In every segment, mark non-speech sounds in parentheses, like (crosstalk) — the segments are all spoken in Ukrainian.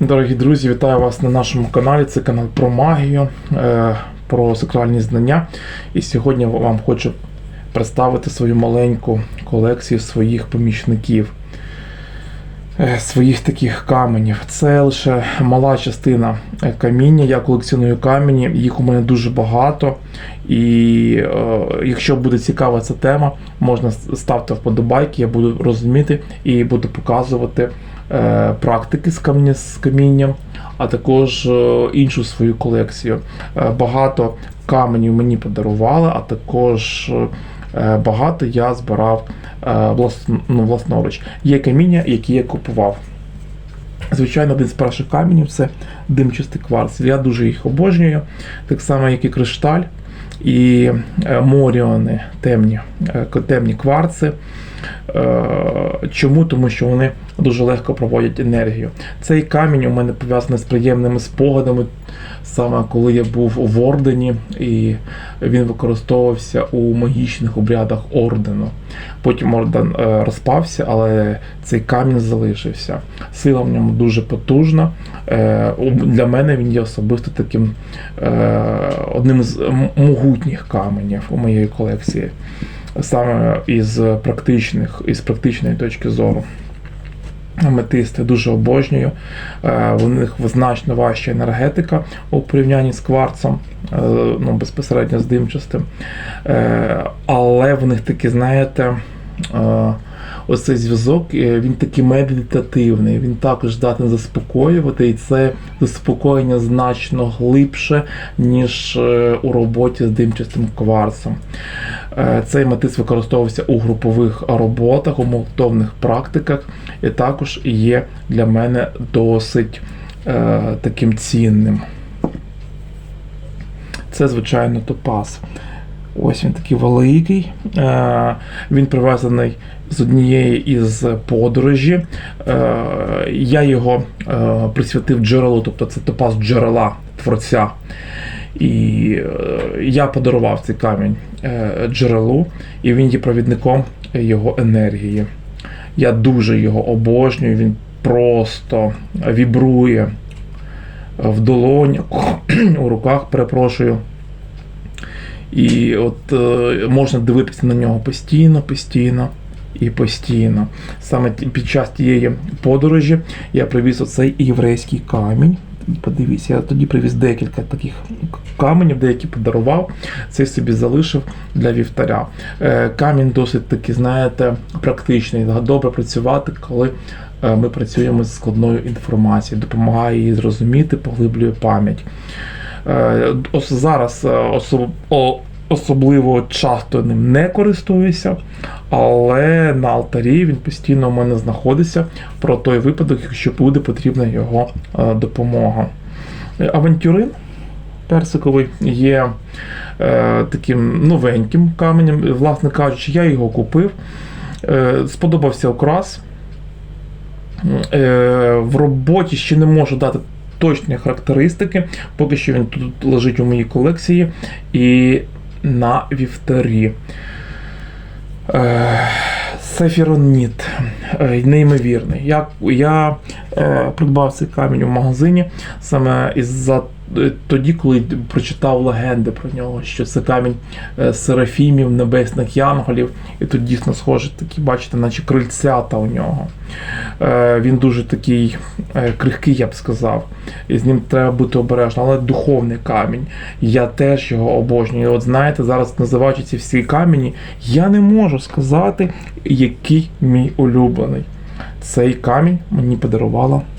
Дорогі друзі, вітаю вас на нашому каналі. Це канал про магію, е, про сакральні знання. І сьогодні вам хочу представити свою маленьку колекцію своїх помічників, е, своїх таких каменів. Це лише мала частина е, каміння. Я колекціоную камені, їх у мене дуже багато. І е, якщо буде цікава ця тема, можна ставити вподобайки, я буду розуміти і буду показувати е, практики з, камня, з камінням, а також е, іншу свою колекцію. Багато каменів мені подарували, а також багато я збирав ну, власноруч. Є каміння, які я купував. Звичайно, один з перших каменів це димчастий кварц. Я дуже їх обожнюю, так само, як і кришталь і е, моріони, темні, е, темні кварци. Е, Чому? Тому що вони дуже легко проводять енергію. Цей камінь у мене пов'язаний з приємними спогадами, саме коли я був у Вордені, і він використовувався у магічних обрядах ордену. Потім орден е, розпався, але цей камінь залишився. Сила в ньому дуже потужна. Е, Для мене він є особисто таким е, одним з могутніх каменів у моєї колекції саме із практичних, із практичної точки зору. Аметисти дуже обожнюю. Е, У них значно важча енергетика у порівнянні з кварцом, е, ну, безпосередньо з димчастим. Е, Але в них такі, знаєте, е, ось цей зв'язок, е, він такий медитативний, він також здатний заспокоювати, і це заспокоєння значно глибше, ніж е, у роботі з димчастим кварцом. Е, Цей матис використовувався у групових роботах, у молитовних практиках, і також є для мене досить е, таким цінним. Це, звичайно, топаз. Ось він такий великий. Е, Він привезений з однієї із подорожі. Е, Я його е, присвятив джерелу, тобто це топаз джерела творця. І е, я подарував цей камінь е, джерелу, і він є провідником його енергії. Я дуже його обожнюю, він просто вібрує в долонях, (clears throat) у руках, перепрошую. І от е, можна дивитися на нього постійно, постійно і постійно. Саме під час тієї подорожі я привіз оцей єврейський камінь. Подивіться, я тоді привіз декілька таких каменів, деякі подарував. Цей собі залишив для вівтаря. Е, Камінь досить таки, знаєте, практичний, добре працювати, коли е, ми працюємо з складною інформацією, допомагає її зрозуміти, поглиблює пам'ять. Е, ос- Зараз особ- особливо часто ним не користуюся, але на алтарі він постійно у мене знаходиться про той випадок, якщо буде потрібна його е, допомога. Авантюрин персиковий є е, таким новеньким каменем. Власне кажучи, я його купив. Е, сподобався окрас. Е, в роботі ще не можу дати точні характеристики, поки що він тут лежить у моїй колекції і на вівтарі. Е, Сефіроніт. Е, Неймовірний. Я, я е, придбав цей камінь у магазині саме із-за тоді, коли прочитав легенди про нього, що це камінь е, серафімів, небесних янголів, і тут дійсно схоже, такі, бачите, наче крильцята у нього. Е, Він дуже такий е, крихкий, я б сказав. І з ним треба бути обережно, але духовний камінь. Я теж його обожнюю. І От знаєте, зараз називаючи ці всі камені, я не можу сказати, який мій улюблений. Цей камінь мені подарувала е,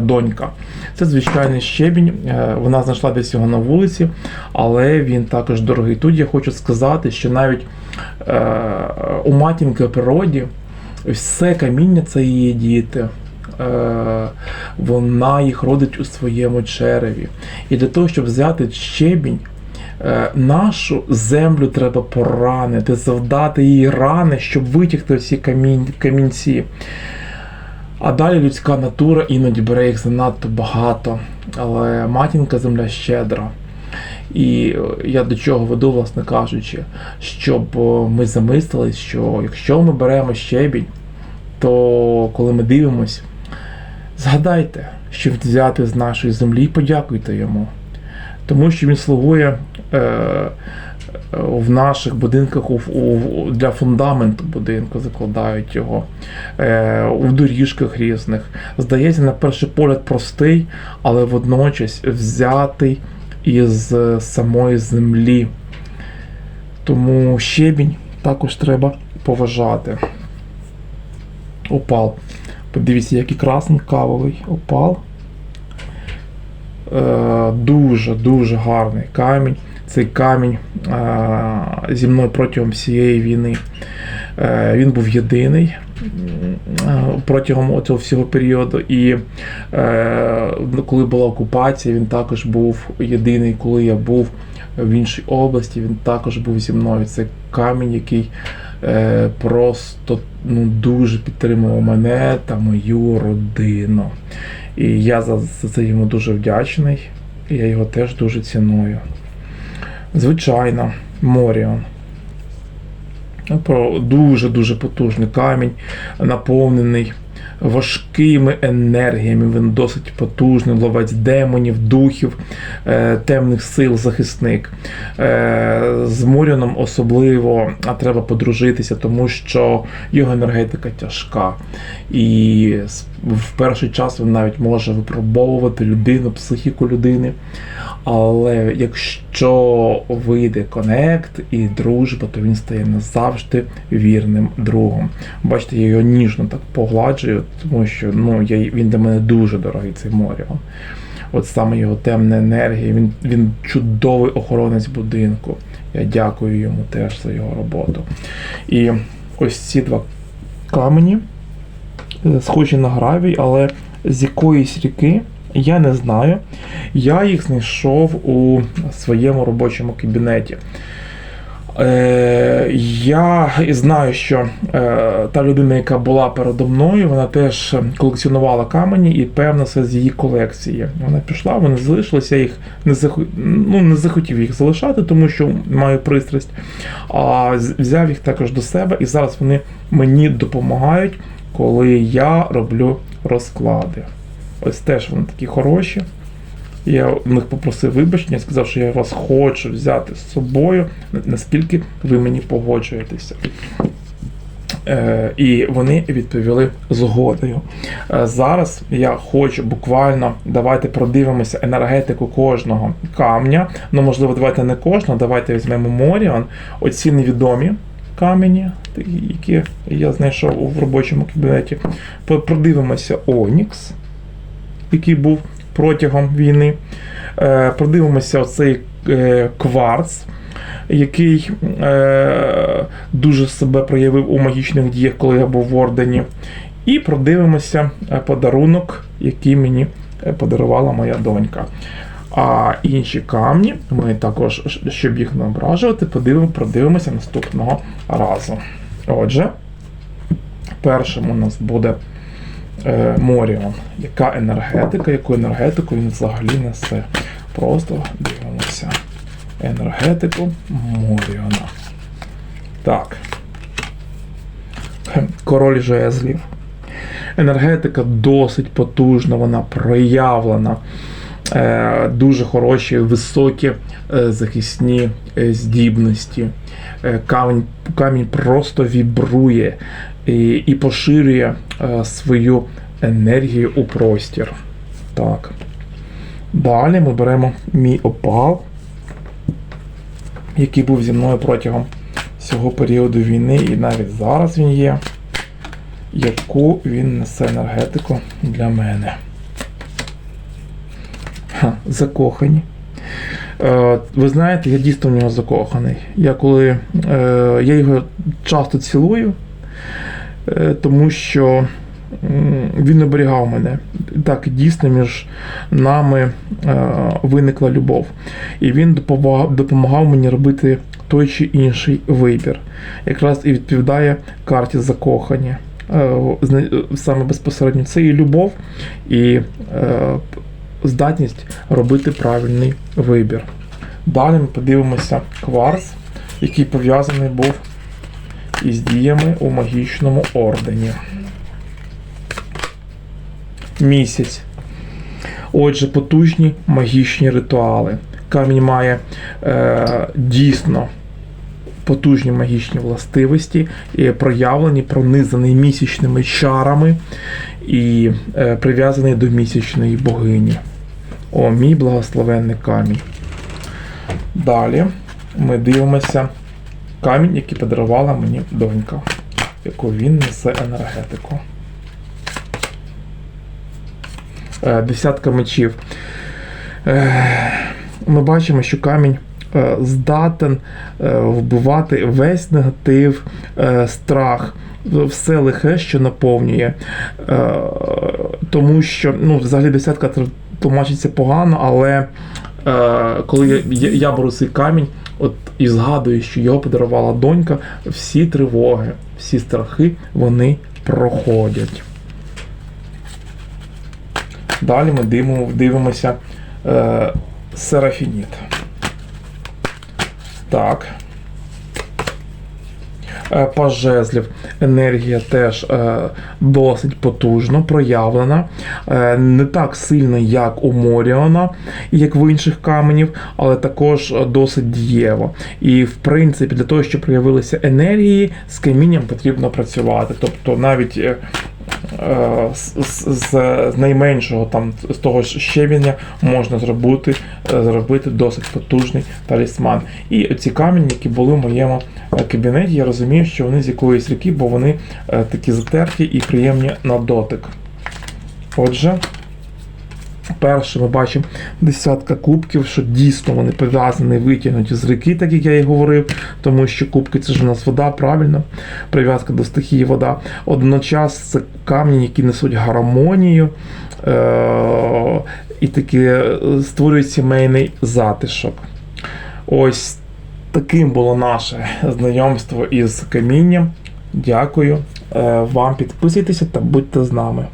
донька. Це звичайний щебінь. е, Вона знайшла десь його на вулиці, але він також дорогий. Тут я хочу сказати, що навіть е, у матінки природі все каміння це її діти. Е, Вона їх родить у своєму череві. І для того, щоб взяти щебінь, е, нашу землю треба поранити, завдати їй рани, щоб витягти всі камінь, камінці. А далі людська натура іноді бере їх занадто багато, але матінка земля щедра. І я до чого веду, власне кажучи, щоб е, ми замислились, що якщо ми беремо щебінь, то коли ми дивимось, Згадайте, що взяти з нашої землі і подякуйте йому. Тому що він слугує е, в наших будинках у, у, для фундаменту будинку, закладають його, е, у доріжках різних. Здається, на перший погляд простий, але водночас взятий із самої землі. Тому щебінь також треба поважати. Опал. Подивіться, який красний кавовий опал. Е, дуже дуже гарний камінь. Цей камінь е, зі мною протягом всієї війни. Е, він був єдиний е, протягом цього всього періоду. І е, коли була окупація, він також був єдиний, коли я був в іншій області, він також був зі мною. Це камінь, який просто ну, дуже підтримував мене та мою родину. І я за, це йому дуже вдячний. Я його теж дуже ціную. Звичайно, Моріон. Про дуже-дуже потужний камінь, наповнений важкими енергіями. Він досить потужний, ловець демонів, духів, е, темних сил, захисник. Е, з Моріоном особливо треба подружитися, тому що його енергетика тяжка. І в перший час він навіть може випробовувати людину, психіку людини. Але якщо вийде конект і дружба, то він стає назавжди вірним другом. Бачите, я його ніжно так погладжую, тому що ну, я, він для мене дуже дорогий, цей Моріон. От саме його темна енергія, він, він чудовий охоронець будинку. Я дякую йому теж за його роботу. І ось ці два камені, схожі на гравій, але з якоїсь ріки. Я не знаю. Я їх знайшов у своєму робочому кабінеті. Е, я знаю, що е, та людина, яка була передо мною, вона теж колекціонувала камені, і певно, це з її колекції. Вона пішла, вони залишилися, я їх не захо... ну, не захотів їх залишати, тому що маю пристрасть. А взяв їх також до себе, і зараз вони мені допомагають, коли я роблю розклади. Ось теж вони такі хороші. Я в них попросив вибачення, сказав, що я вас хочу взяти з собою, наскільки ви мені погоджуєтеся. Е, і вони відповіли згодою. Е, зараз я хочу буквально давайте продивимося енергетику кожного камня. Ну, можливо, давайте не кожного, давайте візьмемо Моріон. Оці невідомі камені, які я знайшов у робочому кабінеті. Продивимося Онікс, який був протягом війни. Е, Продивимося оцей е, кварц, який е, дуже себе проявив у магічних діях, коли я був в Ордені. І продивимося подарунок, який мені подарувала моя донька. А інші камні ми також, щоб їх не ображувати, подивимо, продивимося наступного разу. Отже, першим у нас буде е, Моріон. Яка енергетика, яку енергетику він взагалі несе? Просто дивимося. Енергетику Моріона. Так. Король жезлів. Енергетика досить потужна, вона проявлена. Е, дуже хороші, високі е, захисні е, здібності. Камінь, камінь просто вібрує і, і поширює свою енергію у простір. Так. Далі ми беремо мій опал, який був зі мною протягом всього періоду війни, і навіть зараз він є. Яку він несе енергетику для мене. Ха, закохані. Е, ви знаєте, я дійсно в нього закоханий. Я коли е, я його часто цілую, е, тому що він оберігав мене. Так, дійсно, між нами виникла любов. І він допомагав, мені робити той чи інший вибір. Якраз і відповідає карті закохання. Саме безпосередньо це і любов, і здатність робити правильний вибір. Далі ми подивимося кварц, який пов'язаний був із діями у магічному ордені. місяць. Отже, потужні магічні ритуали. Камінь має е, дійсно потужні магічні властивості, проявлені, пронизаний місячними чарами і е, прив'язаний до місячної богині. О, мій благословенний камінь. Далі ми дивимося камінь, який подарувала мені донька, яку він несе енергетику. Е, Десятка мечів. Е, Ми бачимо, що камінь здатен вбивати весь негатив, страх, все лихе, що наповнює. Е, Тому що, ну, взагалі десятка тлумачиться погано, але е, коли я, я, я беру цей камінь, от і згадую, що його подарувала донька, всі тривоги, всі страхи, вони проходять. Далі ми дивимо, дивимося е, серафініт. Так. Е, Паж жезлів. Енергія теж е, досить потужно проявлена. Е, не так сильно, як у Моріона, як в інших каменів, але також досить дієво. І в принципі, для того, щоб проявилися енергії, з камінням потрібно працювати. Тобто навіть. Е, з, з, найменшого там з того ж щебеня можна зробити, е, зробити досить потужний талісман. І ці камені, які були в моєму е, кабінеті, я розумію, що вони з якоїсь ріки, бо вони такі затерті і приємні на дотик. Отже. Перше ми бачимо десятка кубків, що дійсно вони прив'язані, витягнуті з ріки, так як я і говорив, тому що кубки це ж у нас вода, правильно, прив'язка до стихії вода. Одночас це камні, які несуть гармонію е- і таки е, створюють сімейний затишок. Ось таким було наше знайомство із камінням. Дякую е, вам, підписуйтеся та будьте з нами.